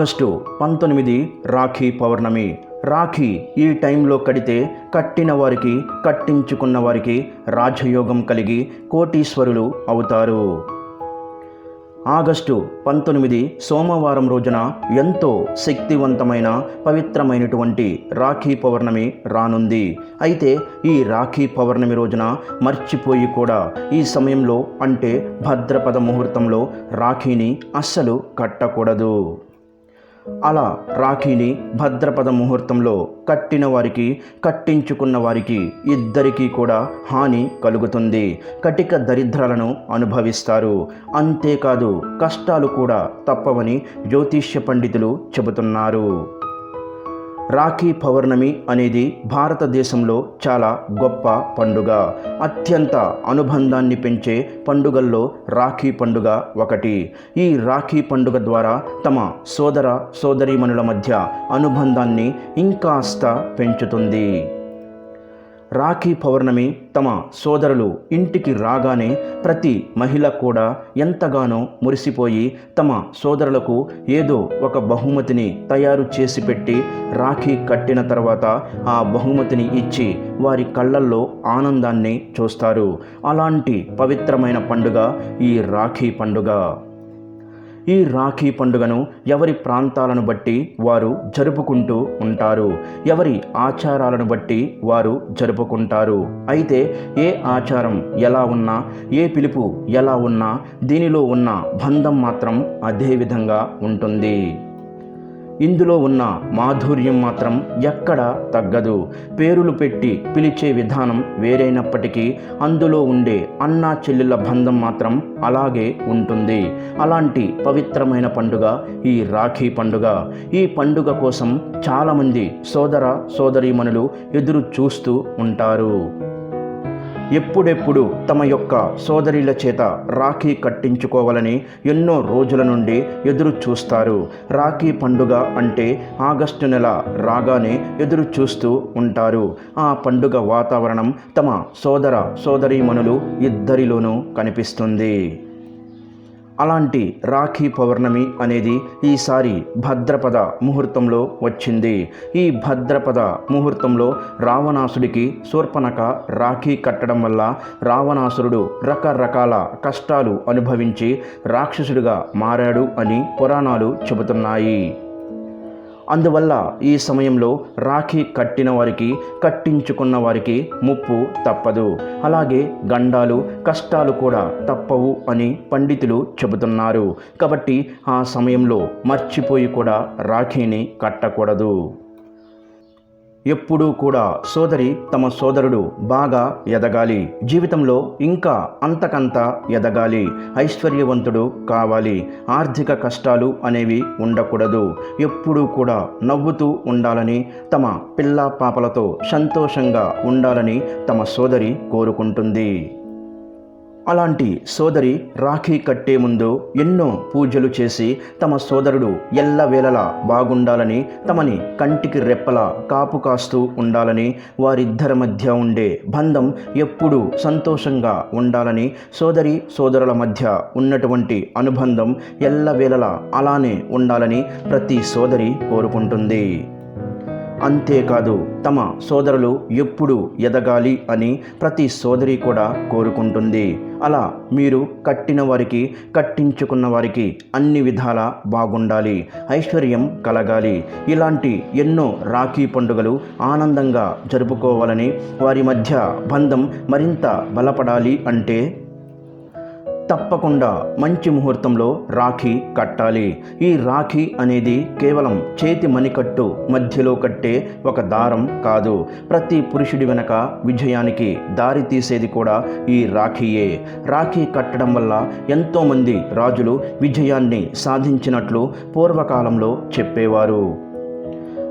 August పంతొమ్మిది రాఖీ పౌర్ణమి. రాఖీ ఈ టైంలో కడితే కట్టిన వారికి కట్టించుకున్న వారికి రాజయోగం కలిగి కోటీశ్వరులు అవుతారు. ఆగస్టు పంతొమ్మిది సోమవారం రోజున ఎంతో శక్తివంతమైన పవిత్రమైనటువంటి రాఖీ పౌర్ణమి రానుంది. అయితే ఈ రాఖీ పౌర్ణమి రోజున మర్చిపోయి కూడా ఈ సమయంలో అంటే భద్రపద ముహూర్తంలో రాఖీని అస్సలు కట్టకూడదు. అలా రాఖీని భద్రపద ముహూర్తంలో కట్టిన వారికి కట్టించుకున్న వారికి ఇద్దరికీ కూడా హాని కలుగుతుంది. కటిక దరిద్రాలను అనుభవిస్తారు. అంతేకాదు కష్టాలు కూడా తప్పవని జ్యోతిష్య పండితులు చెబుతున్నారు. రాఖీ పౌర్ణమి అనేది భారతదేశంలో చాలా గొప్ప పండుగ. అత్యంత అనుబంధాన్ని పెంచే పండుగల్లో రాఖీ పండుగ ఒకటి. ఈ రాఖీ పండుగ ద్వారా తమ సోదర సోదరీమణుల మధ్య అనుబంధాన్ని ఇంకాస్త పెంచుతుంది. రాఖీ పౌర్ణమి తమ సోదరులు ఇంటికి రాగానే ప్రతి మహిళ కూడా ఎంతగానో మురిసిపోయి తమ సోదరులకు ఏదో ఒక బహుమతిని తయారు చేసి పెట్టి రాఖీ కట్టిన తర్వాత ఆ బహుమతిని ఇచ్చి వారి కళ్ళల్లో ఆనందాన్ని చూస్తారు. అలాంటి పవిత్రమైన పండుగ ఈ రాఖీ పండుగ. ఈ రాఖీ పండుగను ఎవరి ప్రాంతాలను బట్టి వారు జరుపుకుంటూ ఉంటారు? ఎవరి ఆచారాలను బట్టి వారు జరుపుకుంటారు? అయితే ఏ ఆచారం ఎలా ఉన్నా ఏ పిలుపు ఎలా ఉన్నా దీనిలో ఉన్న బంధం మాత్రం అదే విధంగా ఉంటుంది. ఇందులో ఉన్న మాధుర్యం మాత్రం ఎక్కడ తగ్గదు. పేరులు పెట్టి పిలిచే విధానం వేరైనప్పటికీ అందులో ఉండే అన్నా చెల్లెళ్ళ బంధం మాత్రం అలాగే ఉంటుంది. అలాంటి పవిత్రమైన పండుగ ఈ రాఖీ పండుగ. ఈ పండుగ కోసం చాలామంది సోదర సోదరీమణులు ఎదురు చూస్తూ ఉంటారు. ఎప్పుడెప్పుడు తమ యొక్క సోదరుల చేత రాఖీ కట్టించుకోవాలని ఎన్నో రోజుల నుండి ఎదురు చూస్తారు. రాఖీ పండుగ అంటే ఆగస్టు నెల రాగానే ఎదురు చూస్తూ ఉంటారు. ఆ పండుగ వాతావరణం తమ సోదర సోదరీమణులు ఇద్దరిలోనూ కనిపిస్తుంది. అలాంటి రాఖీ పౌర్ణమి అనేది ఈసారి భద్రపద ముహూర్తంలో వచ్చింది. ఈ భద్రపద ముహూర్తంలో రావణాసుడికి శూర్పణక రాఖీ కట్టడం వల్ల రావణాసురుడు రకరకాల కష్టాలు అనుభవించి రాక్షసుడిగా మారాడు అని పురాణాలు చెబుతున్నాయి. అందువల్ల ఈ సమయంలో రాఖీ కట్టిన వారికి కట్టించుకున్న వారికి ముప్పు తప్పదు. అలాగే గండాలు కష్టాలు కూడా తప్పవు అని పండితులు చెబుతున్నారు. కాబట్టి ఆ సమయంలో మర్చిపోయి కూడా రాఖీని కట్టకూడదు. ఎప్పుడూ కూడా సోదరి తమ సోదరుడు బాగా ఎదగాలి. జీవితంలో ఇంకా అంతకంత ఎదగాలి. ఐశ్వర్యవంతుడు కావాలి. ఆర్థిక కష్టాలు అనేవి ఉండకూడదు. ఎప్పుడూ కూడా నవ్వుతూ ఉండాలని తమ పిల్ల పాపలతో సంతోషంగా ఉండాలని తమ సోదరి కోరుకుంటుంది. అలాంటి సోదరి రాఖీ కట్టే ముందు ఎన్నో పూజలు చేసి తమ సోదరుడు ఎల్లవేళలా బాగుండాలని తమని కంటికి రెప్పలా కాపు కాస్తూ ఉండాలని వారిద్దరి మధ్య ఉండే బంధం ఎప్పుడూ సంతోషంగా ఉండాలని సోదరి సోదరుల మధ్య ఉన్నటువంటి అనుబంధం ఎల్లవేళలా అలానే ఉండాలని ప్రతి సోదరి కోరుకుంటుంది. అంతేకాదు తమ సోదరులు ఎప్పుడు ఎదగాలి అని ప్రతి సోదరి కూడా కోరుకుంటుంది. అలా మీరు కట్టిన వారికి కట్టించుకున్న వారికి అన్ని విధాలా బాగుండాలి ఐశ్వర్యం కలగాలి. ఇలాంటి ఎన్నో రాఖీ పండుగలు ఆనందంగా జరుపుకోవాలని వారి మధ్య బంధం మరింత బలపడాలి అంటే తప్పకుండా మంచి ముహూర్తంలో రాఖీ కట్టాలి. ఈ రాఖీ అనేది కేవలం చేతి మణికట్టు మధ్యలో కట్టే ఒక దారం కాదు. ప్రతి పురుషుడి వెనక విజయానికి దారి తీసేది కూడా ఈ రాఖీయే. రాఖీ కట్టడం వల్ల ఎంతోమంది రాజులు విజయాన్ని సాధించినట్లు పూర్వకాలంలో చెప్పేవారు.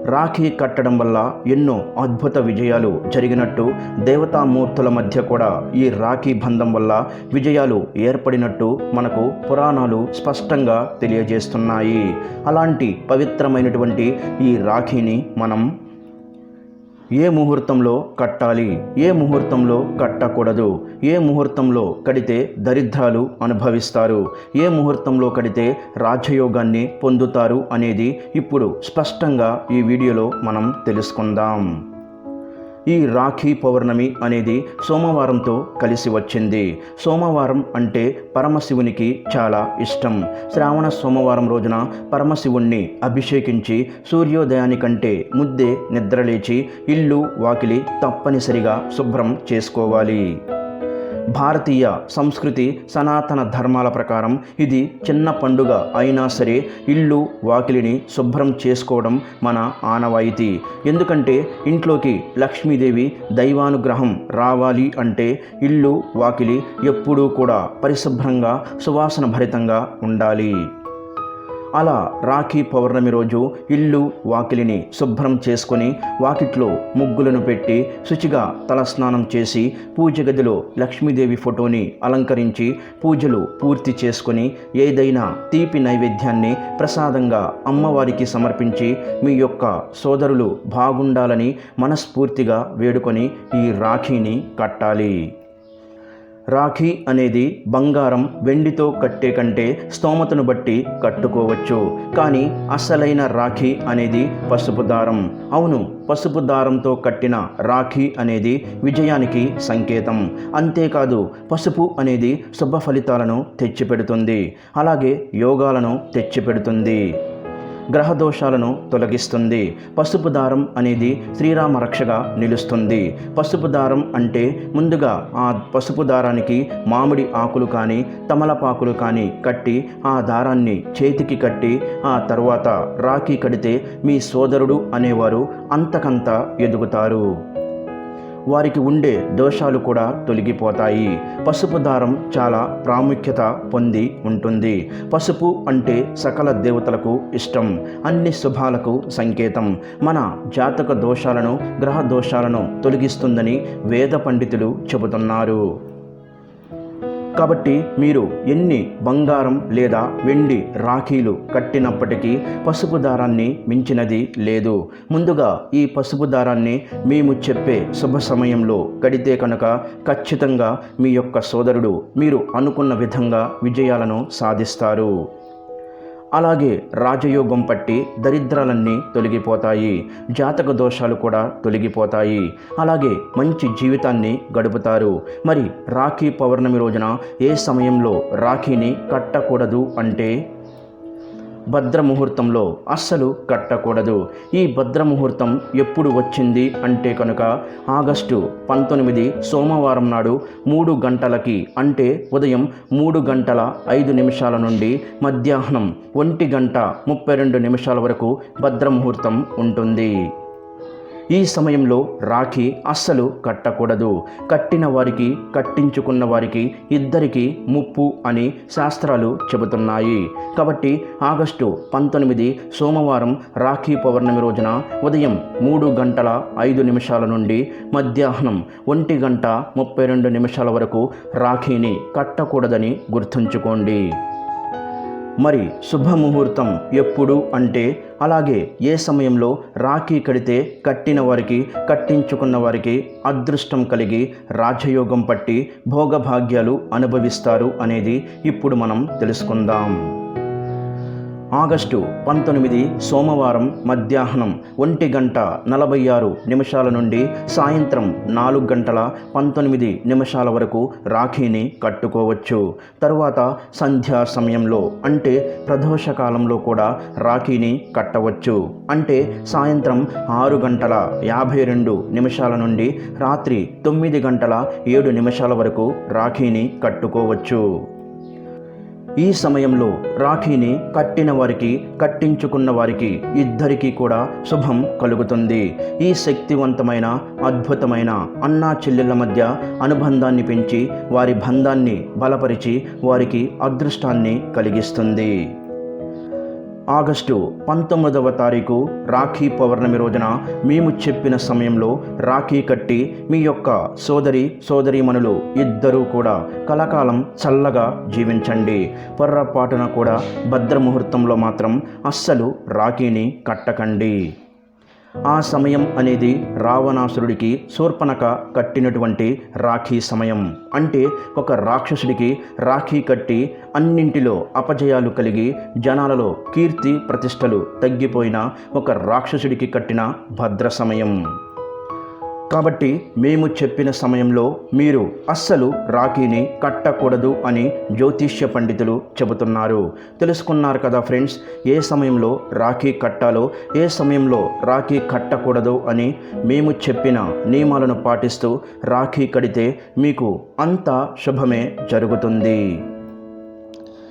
రాఖీ కట్టడం వల్ల ఎన్నో అద్భుత విజయాలు జరిగినట్టు దేవతామూర్తుల మధ్య కూడా ఈ రాఖీ బంధం వల్ల విజయాలు ఏర్పడినట్టు మనకు పురాణాలు స్పష్టంగా తెలియజేస్తున్నాయి. అలాంటి పవిత్రమైనటువంటి ఈ రాఖీని మనం ఏ ముహూర్తంలో కట్టాలి? ఏ ముహూర్తంలో కట్టకూడదు? ఏ ముహూర్తంలో కడితే దరిద్రాలు అనుభవిస్తారు? ఏ ముహూర్తంలో కడితే రాజయోగాన్ని పొందుతారు అనేది ఇప్పుడు స్పష్టంగా ఈ వీడియోలో మనం తెలుసుకుందాం. ఈ రాఖీ పౌర్ణమి అనేది సోమవారంతో కలిసి వచ్చింది. సోమవారం అంటే పరమశివునికి చాలా ఇష్టం. శ్రావణ సోమవారం రోజున పరమశివుణ్ణి అభిషేకించి సూర్యోదయానికంటే ముద్దే నిద్రలేచి ఇల్లు వాకిలి తప్పనిసరిగా శుభ్రం చేసుకోవాలి. భారతీయ సంస్కృతి సనాతన ధర్మాల ప్రకారం ఇది చిన్న పండుగ అయినా సరే ఇల్లు వాకిలిని శుభ్రం చేసుకోవడం మన ఆనవాయితీ. ఎందుకంటే ఇంట్లోకి లక్ష్మీదేవి దైవానుగ్రహం రావాలి అంటే ఇల్లు వాకిలి ఎప్పుడూ కూడా పరిశుభ్రంగా సువాసన భరితంగా ఉండాలి. అలా రాఖీ పౌర్ణమి రోజు ఇల్లు వాకిలిని శుభ్రం చేసుకొని వాకిట్లో ముగ్గులను పెట్టి శుచిగా తలస్నానం చేసి పూజ గదిలో లక్ష్మీదేవి ఫోటోని అలంకరించి పూజలు పూర్తి చేసుకొని ఏదైనా తీపి నైవేద్యాన్ని ప్రసాదంగా అమ్మవారికి సమర్పించి మీ యొక్క సోదరులు బాగుండాలని మనస్ఫూర్తిగా వేడుకొని ఈ రాఖీని కట్టాలి. రాఖీ అనేది బంగారం వెండితో కట్టే కంటే స్తోమతను బట్టి కట్టుకోవచ్చు. కానీ అసలైన రాఖీ అనేది పసుపు దారం. అవును పసుపు దారంతో కట్టిన రాఖీ అనేది విజయానికి సంకేతం. అంతేకాదు పసుపు అనేది శుభ ఫలితాలను తెచ్చిపెడుతుంది. అలాగే యోగాలను తెచ్చిపెడుతుంది. గ్రహ దోషాలను తొలగిస్తుంది. పసుపు దారం అనేది శ్రీరామ రక్షగా నిలుస్తుంది. పసుపు దారం అంటే ముందుగా ఆ పసుపు దారానికి మామిడి ఆకులు కానీ తమలపాకులు కానీ కట్టి ఆ దారాన్ని చేతికి కట్టి ఆ తర్వాత రాఖీ కడితే మీ సోదరుడు అనేవారు అంతకంత ఎదుగుతారు. వారికి ఉండే దోషాలు కూడా తొలగిపోతాయి. పసుపు దారం చాలా ప్రాముఖ్యత పొంది ఉంటుంది. పసుపు అంటే సకల దేవతలకు ఇష్టం. అన్ని శుభాలకు సంకేతం. మన జాతక దోషాలను గ్రహ దోషాలను తొలగిస్తుందని వేద పండితులు చెబుతున్నారు. కాబట్టి మీరు ఎన్ని బంగారం లేదా వెండి రాఖీలు కట్టినప్పటికీ పసుపు దారాన్ని మించినది లేదు. ముందుగా ఈ పసుపు దారాన్ని మేము చెప్పే శుభ సమయంలో కడితే కనుక ఖచ్చితంగా మీ యొక్క సోదరుడు మీరు అనుకున్న విధంగా విజయాలను సాధిస్తారు. అలాగే రాజయోగం పట్టి దరిద్రాలన్నీ తొలగిపోతాయి జాతక దోషాలు కూడా తొలగిపోతాయి. అలాగే మంచి జీవితాన్ని గడుపుతారు. మరి రాఖీ పౌర్ణమి రోజున ఏ సమయంలో రాఖీని కట్టకూడదు అంటే? భద్రముహూర్తంలో అస్సలు కట్టకూడదు. ఈ భద్రముహూర్తం ఎప్పుడు వచ్చింది అంటే కనుక ఆగస్టు పంతొమ్మిది సోమవారం నాడు మూడు గంటలకి అంటే ఉదయం మూడు గంటల ఐదు నిమిషాల నుండి మధ్యాహ్నం ఒంటి గంట ముప్పై రెండు నిమిషాల వరకు భద్రముహూర్తం ఉంటుంది. ఈ సమయంలో రాఖీ అస్సలు కట్టకూడదు. కట్టిన వారికి కట్టించుకున్న వారికి ఇద్దరికి ముప్పు అని శాస్త్రాలు చెబుతున్నాయి. కాబట్టి ఆగస్టు పంతొమ్మిది సోమవారం రాఖీ పౌర్ణమి రోజున ఉదయం మూడు గంటల ఐదు నిమిషాల నుండి మధ్యాహ్నం ఒంటి గంట ముప్పై రెండు నిమిషాల వరకు రాఖీని కట్టకూడదని గుర్తుంచుకోండి. మరి శుభముహూర్తం ఎప్పుడు అంటే అలాగే ఏ సమయంలో రాఖీ కడితే కట్టిన వారికి కట్టించుకున్న వారికి అదృష్టం కలిగి రాజయోగం పట్టి భోగభాగ్యాలు అనుభవిస్తారు అనేది ఇప్పుడు మనం తెలుసుకుందాం. ఆగస్టు పంతొమ్మిది సోమవారం మధ్యాహ్నం ఒంటి గంట నలభై ఆరు నిమిషాల నుండి సాయంత్రం నాలుగు గంటల పంతొమ్మిది నిమిషాల వరకు రాఖీని కట్టుకోవచ్చు. తరువాత సంధ్యా సమయంలో అంటే ప్రదోష కాలంలో కూడా రాఖీని కట్టవచ్చు. అంటే సాయంత్రం ఆరు గంటల యాభై రెండు నిమిషాల నుండి రాత్రి తొమ్మిది గంటల ఏడు నిమిషాల వరకు రాఖీని కట్టుకోవచ్చు. ఈ సమయంలో రాఖీని కట్టిన వారికి కట్టించుకున్న వారికి ఇద్దరికీ కూడా శుభం కలుగుతుంది. ఈ శక్తివంతమైన అద్భుతమైన అన్నా చెల్లెళ్ళ మధ్య అనుబంధాన్ని పెంచి వారి బంధాన్ని బలపరిచి వారికి అదృష్టాన్ని కలిగిస్తుంది. ఆగస్టు పంతొమ్మిదవ తారీఖు రాఖీ పౌర్ణమి రోజున మేము చెప్పిన సమయంలో రాఖీ కట్టి మీ యొక్క సోదరి సోదరీమణులు ఇద్దరూ కూడా కలకాలం చల్లగా జీవించండి. పొర్రపాటున కూడా భద్రముహూర్తంలో మాత్రం అస్సలు రాఖీని కట్టకండి. ఆ సమయం అనేది రావణాసురుడికి శూర్పణక కట్టినటువంటి రాఖీ సమయం. అంటే ఒక రాక్షసుడికి రాఖీ కట్టి అన్నింటిలో అపజయాలు కలిగి జనాలలో కీర్తి ప్రతిష్టలు తగ్గిపోయిన ఒక రాక్షసుడికి కట్టిన భద్ర సమయం. కాబట్టి మేము చెప్పిన సమయంలో మీరు అస్సలు రాఖీని కట్టకూడదు అని జ్యోతిష్య పండితులు చెబుతున్నారు. తెలుసుకున్నారు కదా ఫ్రెండ్స్ ఏ సమయంలో రాఖీ కట్టాలో ఏ సమయంలో రాఖీ కట్టకూడదు అని మేము చెప్పిన నియమాలను పాటిస్తూ రాఖీ కడితే మీకు అంతా శుభమే జరుగుతుంది.